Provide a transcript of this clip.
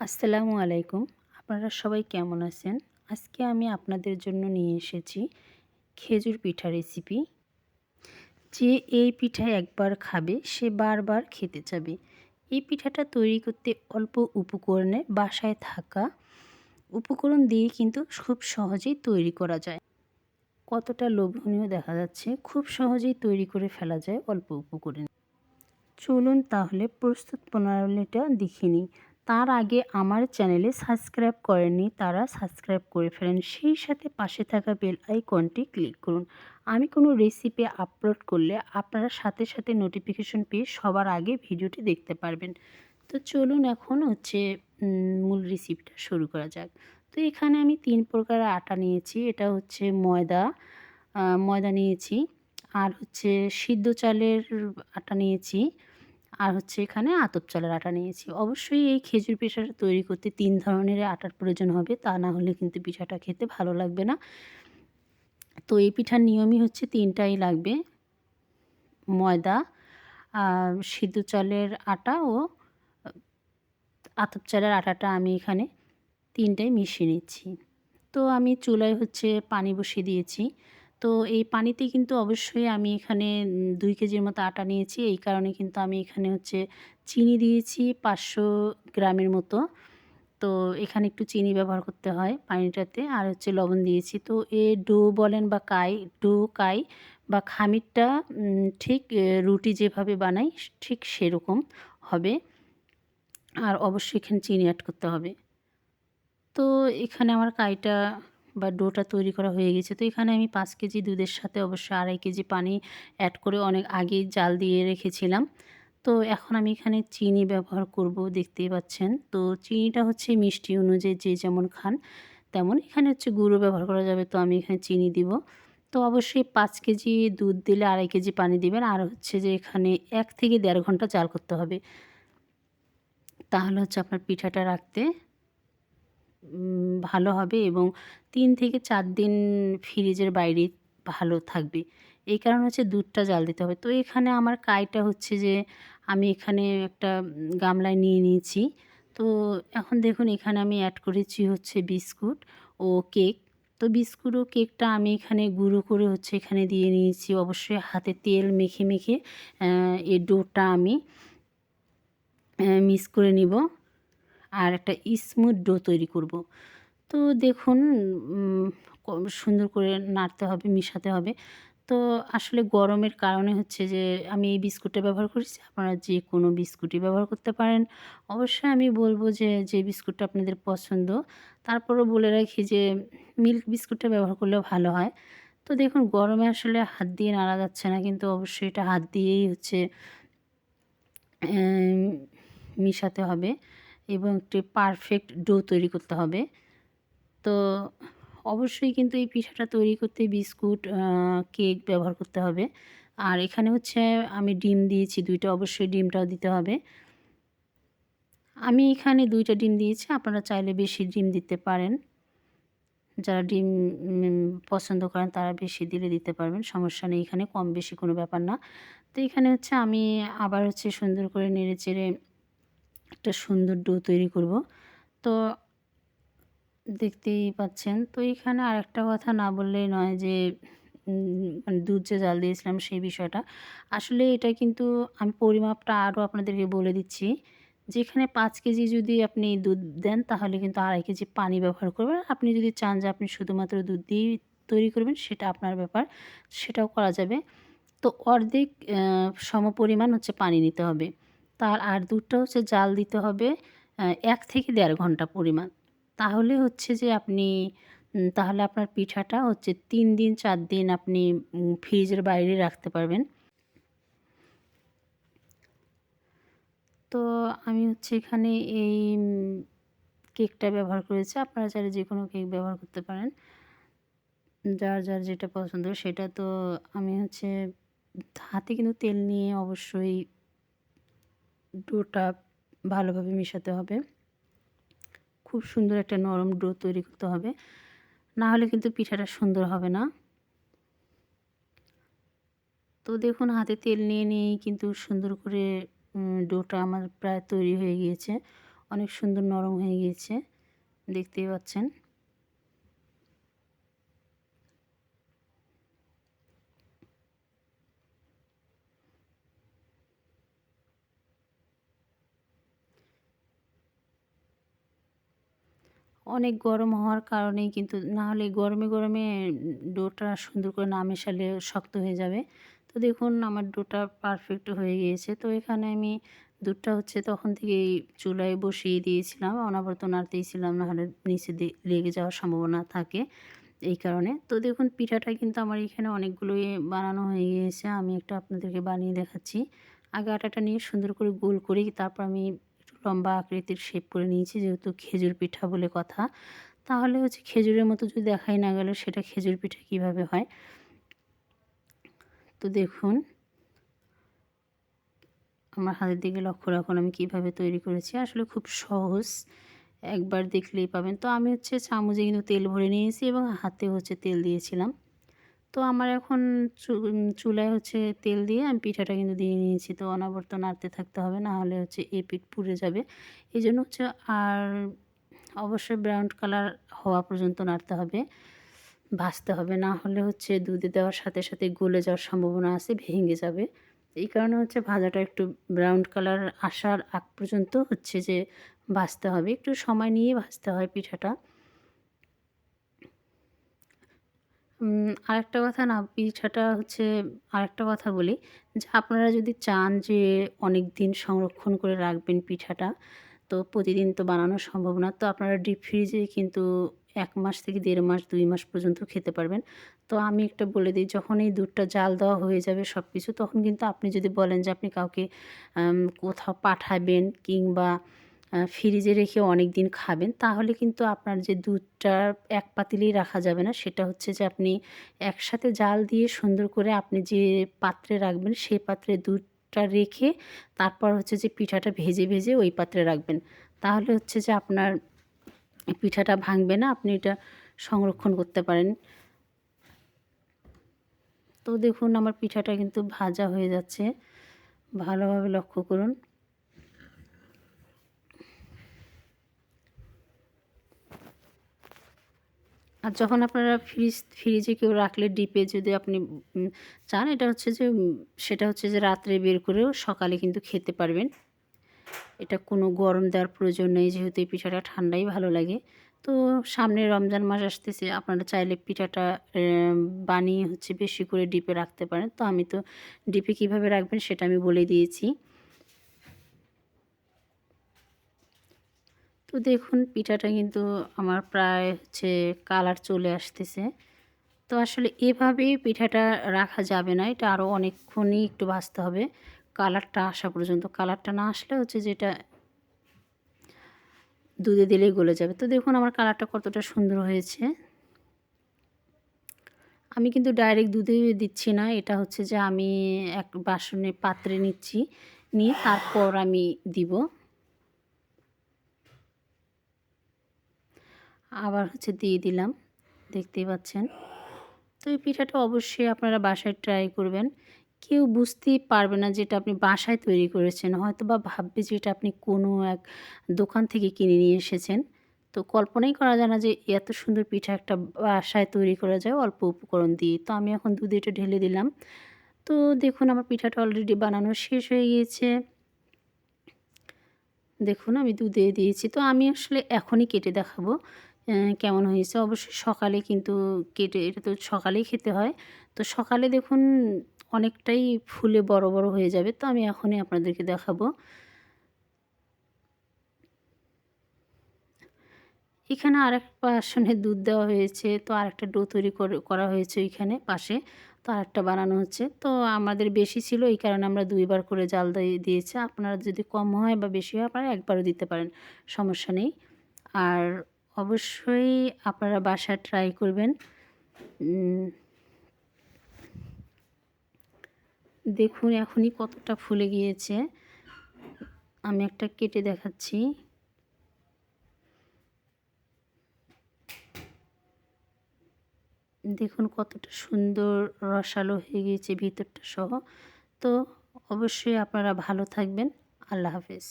আসসালামু আলাইকুম। আপনারা সবাই কেমন আছেন? আজকে আমি আপনাদের জন্য নিয়ে এসেছি খেজুর পিঠা রেসিপি যে এই পিঠা একবার খাবে, সে বারবার খেতে চাবে। এই পিঠাটা তৈরি করতে অল্প উপকরণে বাসায় থাকা উপকরণ দিয়ে কিন্তু খুব সহজেই তৈরি করা যায়। কতটা লোভনীয় দেখা যাচ্ছে, খুব সহজেই তৈরি করে ফেলা যায় অল্প উপকরণে। চলুন তাহলে প্রস্তুত প্রণালীটা দেখে নিই। তার আগে আমার চ্যানেলে সাবস্ক্রাইব করেননি তারা সাবস্ক্রাইব করে ফেলেন। সেই সাথে পাশে থাকা বেল আইকনটি ক্লিক করুন। আমি কোনো রেসিপি আপলোড করলে আপনারা সাথে সাথে নোটিফিকেশন পেয়ে সবার আগে ভিডিওটি দেখতে পারবেন। তো চলুন এখন হচ্ছে মূল রেসিপিটা শুরু করা যাক। তো এখানে আমি তিন প্রকার আটা নিয়েছি। এটা হচ্ছে ময়দা ময়দা নিয়েছি। আর হচ্ছে সিদ্ধ চালের আটা নিয়েছি। আর হচ্ছে এখানে আতপ চালের আটা নিয়েছি। অবশ্যই এই খেজুর পিঠাটা তৈরি করতে তিন ধরনের আটার প্রয়োজন হবে, তা না হলে কিন্তু পিঠাটা খেতে ভালো লাগবে না। তো এই পিঠার নিয়মই হচ্ছে তিনটাই লাগবে। ময়দা সিদ্ধ চালের আটা ও আতপ চালের আটাটা আমি এখানে তিনটাই মিশিয়ে নিচ্ছি। তো আমি চুলায় হচ্ছে পানি বসিয়ে দিয়েছি। তো এই পানিতে কিন্তু অবশ্যই আমি এখানে দুই কেজির মতো আটা নিয়েছি। এই কারণে কিন্তু আমি এখানে হচ্ছে চিনি দিয়েছি পাঁচশো গ্রামের মতো। তো এখানে একটু চিনি ব্যবহার করতে হয় পানিটাতে। আর হচ্ছে লবণ দিয়েছি। তো এ ডো বলেন বা কাই, ডো কাই বা খামিরটা ঠিক রুটি যেভাবে বানাই ঠিক সেরকম হবে। আর অবশ্যই এখানে চিনি অ্যাড করতে হবে। তো এখানে আমার কাইটা বা ডোটা তৈরি করা হয়ে গেছে। তো এখানে আমি পাঁচ কেজি দুধের সাথে অবশ্যই আড়াই কেজি পানি অ্যাড করে অনেক আগেই জাল দিয়ে রেখেছিলাম। তো এখন আমি এখানে চিনি ব্যবহার করব, দেখতেই পাচ্ছেন। তো চিনিটা হচ্ছে মিষ্টি অনুযায়ী যে যেমন খান তেমন। এখানে হচ্ছে গুঁড়ো ব্যবহার করা যাবে, তো আমি এখানে চিনি দিব। তো অবশ্যই পাঁচ কেজি দুধ দিলে আড়াই কেজি পানি দিবেন। আর হচ্ছে যে এখানে এক থেকে দেড় ঘণ্টা জাল করতে হবে। তাহলে হচ্ছে আপনার পিঠাটা রাখতে ভালো হবে এবং তিন থেকে চার দিন ফ্রিজের বাইরে ভালো থাকবে। এই কারণে হচ্ছে দুধটা জাল দিতে হবে। তো এখানে আমার কাইটা হচ্ছে যে, আমি এখানে একটা গামলায় নিয়ে নিয়েছি। তো এখন দেখুন, এখানে আমি অ্যাড করেছি হচ্ছে বিস্কুট ও কেক তো বিস্কুট ও কেকটা আমি এখানে গুঁড়ো করে হচ্ছে এখানে দিয়ে নিয়েছি। অবশ্যই হাতে তেল মেখে মেখে এই ডোটা আমি মিক্স করে নিব। আর একটা স্মুথ ডো তৈরি করব। তো দেখুন সুন্দর করে নাড়তে হবে, মিশাতে হবে। তো আসলে গরমের কারণে হচ্ছে যে, আমি এই বিস্কুটটা ব্যবহার করেছি। আপনারা যে কোনো বিস্কুটই ব্যবহার করতে পারেন। অবশ্যই আমি বলব যে যে বিস্কুটটা আপনাদের পছন্দ, তারপরও বলে রাখি যে, মিল্ক বিস্কুটটা ব্যবহার করলেও ভালো হয়। তো দেখুন, গরমে আসলে হাত দিয়ে নাড়া যাচ্ছে না, কিন্তু অবশ্যই এটা হাত দিয়েই হচ্ছে মিশাতে হবে। এবং একটি পারফেক্ট ডো তৈরি করতে হবে। তো অবশ্যই কিন্তু এই পিঠাটা তৈরি করতে বিস্কুট কেক ব্যবহার করতে হবে। আর এখানে হচ্ছে আমি ডিম দিয়েছি, দুইটা অবশ্যই ডিমটাও দিতে হবে। আমি এখানে দুইটা ডিম দিয়েছি, আপনারা চাইলে বেশি ডিম দিতে পারেন। যারা ডিম পছন্দ করেন তারা বেশি দিলে দিতে পারবেন, সমস্যা নেই, এখানে কম বেশি কোনো ব্যাপার না। তো এখানে হচ্ছে আমি আবার হচ্ছে সুন্দর করে নেড়ে চেড়ে একটা সুন্দর ডো তৈরি করব। তো দেখতেই পাচ্ছেন, তো এখানে আর একটা কথা না বললেই নয় যে মানে দুধ যে জাল দিয়েছিলাম সেই বিষয়টা। আসলে এটা কিন্তু আমি পরিমাপটা আরও আপনাদেরকে বলে দিচ্ছি, যেখানে পাঁচ কেজি যদি আপনি দুধ দেন, তাহলে কিন্তু আড়াই কেজি পানি ব্যবহার করবেন। আপনি যদি চান যে আপনি শুধুমাত্র দুধ দিয়েই তৈরি করবেন, সেটা আপনার ব্যাপার, সেটাও করা যাবে। তো অর্ধেক সমপরিমাণ হচ্ছে পানি নিতে হবে। তার আর দুধটা হচ্ছে জাল দিতে হবে এক থেকে দেড় ঘণ্টা পরিমাণ। তাহলে হচ্ছে যে আপনি তাহলে আপনার পিঠাটা হচ্ছে তিন দিন, চার দিন আপনি ফ্রিজের বাইরে রাখতে পারবেন। তো আমি হচ্ছে এখানে এই কেকটা ব্যবহার করেছি। আপনারা চাইলে যে কোনো কেক ব্যবহার করতে পারেন। যার যার যেটা পছন্দ সেটা তো আমি হচ্ছে হাতে কিন্তু তেল নিয়ে অবশ্যই ডোটা ভালোভাবে মেশাতে হবে। খুব সুন্দর একটা নরম ডো তৈরি করতে হবে। না হলে কিন্তু পিঠাটা সুন্দর হবে না। তো দেখুন, হাতে তেল নিয়ে নিয়েই কিন্তু সুন্দর করে ডোটা আমার প্রায় তৈরি হয়ে গিয়েছে। অনেক সুন্দর নরম হয়ে গিয়েছে। দেখতেই পাচ্ছেন। অনেক গরম হওয়ার কারণেই কিন্তু না হলে গরমে গরমে ডোটা সুন্দর করে না মেশালে শক্ত হয়ে যাবে। তো দেখুন আমার ডোটা পারফেক্ট হয়ে গিয়েছে। তো এখানে আমি দুধটা হচ্ছে তখন থেকেই চুলায় বসিয়ে দিয়েছিলাম। অনাবরত নাড়তেইছিলাম নাহলে নিচে লেগে যাওয়ার সম্ভাবনা থাকে এই কারণে। তো দেখুন পিঠাটা কিন্তু আমার এখানে অনেকগুলোই বানানো হয়ে গিয়েছে। আমি একটা আপনাদেরকে বানিয়ে দেখাচ্ছি। আগে আটাটা নিয়ে সুন্দর করে গোল করি তারপর আমি লম্বা আকৃতির শেপ করে নিয়েছি, যেহেতু খেজুর পিঠা বলে কথা। তাহলে হচ্ছে খেজুরের মতো যদি দেখাই না গেল, সেটা খেজুর পিঠা কীভাবে হয়? তো দেখুন, আমার হাতের দিকে লক্ষ্য রাখুন আমি কীভাবে তৈরি করেছি। আসলে খুব সহজ, একবার দেখলেই পাবেন। তো আমি হচ্ছে চামচে কিন্তু তেল ভরে নিয়েছি এবং হাতে হচ্ছে তেল দিয়েছিলাম। তো আমার এখন চুলায় হচ্ছে তেল দিয়ে আমি পিঠাটা কিন্তু দিয়ে নিয়েছি। তো অনাবর্ত নাড়তে থাকতে হবে, না হলে হচ্ছে এই পিঠ পুড়ে যাবে। এই জন্য হচ্ছে আর অবশ্যই ব্রাউন কালার হওয়া পর্যন্ত নাড়তে হবে। ভাজতে হবে, না হলে হচ্ছে দুধে দেওয়ার সাথে সাথে গলে যাওয়ার সম্ভাবনা আছে, ভেঙে যাবে। এই কারণে হচ্ছে ভাজাটা একটু ব্রাউন কালার আসার আগ পর্যন্ত হচ্ছে যে ভাজতে হবে। একটু সময় নিয়ে ভাজতে হয় পিঠাটা। আরেকটা কথা না পিঠাটা হচ্ছে আরেকটা কথা বলি, যে আপনারা যদি চান যে অনেক দিন সংরক্ষণ করে রাখবেন পিঠাটা, তো প্রতিদিন তো বানানো সম্ভব না, তো আপনারা ডিপ ফ্রিজে কিন্তু এক মাস থেকে দেড় মাস, দুই মাস পর্যন্ত খেতে পারবেন। তো আমি একটা বলে দিই, যখন এই দুধটা জাল দেওয়া হয়ে যাবে সব কিছু তখন কিন্তু আপনি যদি বলেন যে আপনি কাউকে কোথাও পাঠাবেন কিংবা ফ্রিজে রেখে অনেক দিন খাবেন, তাহলে কিন্তু আপনার যে দুধটা এক পাতিলেই রাখা যাবে না, সেটা হচ্ছে যে আপনি একসাথে জাল দিয়ে সুন্দর করে আপনি যে পাত্রে রাখবেন সেই পাত্রে দুধটা রেখে তারপর হচ্ছে যে পিঠাটা ভেজে ভেজে ওই পাত্রে রাখবেন। তাহলে হচ্ছে যে আপনার পিঠাটা ভাঙবে না, আপনি এটা সংরক্ষণ করতে পারেন। তো দেখুন, আমার পিঠাটা কিন্তু ভাজা হয়ে যাচ্ছে। ভালোভাবে লক্ষ্য করুন। আর যখন আপনারা ফ্রিজ, ফ্রিজে কেউ রাখলে ডিপে যদি আপনি চান, এটা হচ্ছে যে সেটা হচ্ছে যে রাত্রে বের করেও সকালে কিন্তু খেতে পারবেন। এটা কোনো গরম দেওয়ার প্রয়োজন নেই, যেহেতু এই পিঠাটা ঠান্ডাই ভালো লাগে। তো সামনে রমজান মাস আসতেছে, আপনারা চাইলে পিঠাটা বানিয়ে হচ্ছে বেশি করে ডিপে রাখতে পারেন। তো আমি তো ডিপে কীভাবে রাখবেন সেটা আমি বলে দিয়েছি। তো দেখুন, পিঠাটা কিন্তু আমার প্রায় হচ্ছে কালার চলে আসতেছে। তো আসলে এভাবেই পিঠাটা রাখা যাবে না, এটা আরও অনেকক্ষণই একটু ভাজতে হবে। কালারটা আসা পর্যন্ত, কালারটা না আসলে হচ্ছে যেটা দুধে দিলেই গলে যাবে। তো দেখুন, আমার কালারটা কতটা সুন্দর হয়েছে। আমি কিন্তু ডাইরেক্ট দুধে দিচ্ছি না, এটা হচ্ছে যে আমি এক বাসনে পাত্রে নিচ্ছি, নিয়ে তারপর আমি দিব। আবার হচ্ছে দিয়ে দিলাম, দেখতেই পাচ্ছেন। তো এই পিঠাটা অবশ্যই আপনারা বাসায় ট্রাই করবেন। কেউ বুঝতেই পারবে না যেটা আপনি বাসায় তৈরি করেছেন হয়তো বা ভাববে যে এটা আপনি কোনো এক দোকান থেকে কিনে নিয়ে এসেছেন। তো কল্পনাই করা যায় না যে এত সুন্দর পিঠা একটা বাসায় তৈরি করা যায় অল্প উপকরণ দিয়ে। তো আমি এখন দুধে এটা ঢেলে দিলাম। তো দেখুন আমার পিঠাটা অলরেডি বানানো শেষ হয়ে গিয়েছে। দেখুন আমি দুধে দিয়েছি। তো আমি আসলে এখনই কেটে দেখাবো। কেমন হয়েছে? অবশ্যই সকালে কিন্তু কেটে, এটা তো সকালেই খেতে হয়। তো সকালে দেখুন অনেকটাই ফুলে বড় বড় হয়ে যাবে। তো আমি এখনই আপনাদেরকে দেখাবো। এখানে আর আরেক বাসনে দুধ দেওয়া হয়েছে। তো আরেকটা ডো তৈরি করা হয়েছে ওইখানে পাশে। তো আরেকটা বানানো হচ্ছে। তো আমাদের বেশি ছিল এই কারণে আমরা দুইবার করে জাল দিয়ে দিয়েছি। আপনারা যদি কম হয় বা বেশি হয়, আপনারা একবারও দিতে পারেন। সমস্যা নেই। আর অবশ্যই আপনারা বাসা ট্রাই করবেন। দেখুন এখনই কতটা ফুলে গিয়েছে। আমি একটা কেটে দেখাচ্ছি। দেখুন কতটা সুন্দর রসালো হয়ে গিয়েছে ভিতরটা সহ। তো অবশ্যই আপনারা ভালো থাকবেন। আল্লাহ হাফেজ।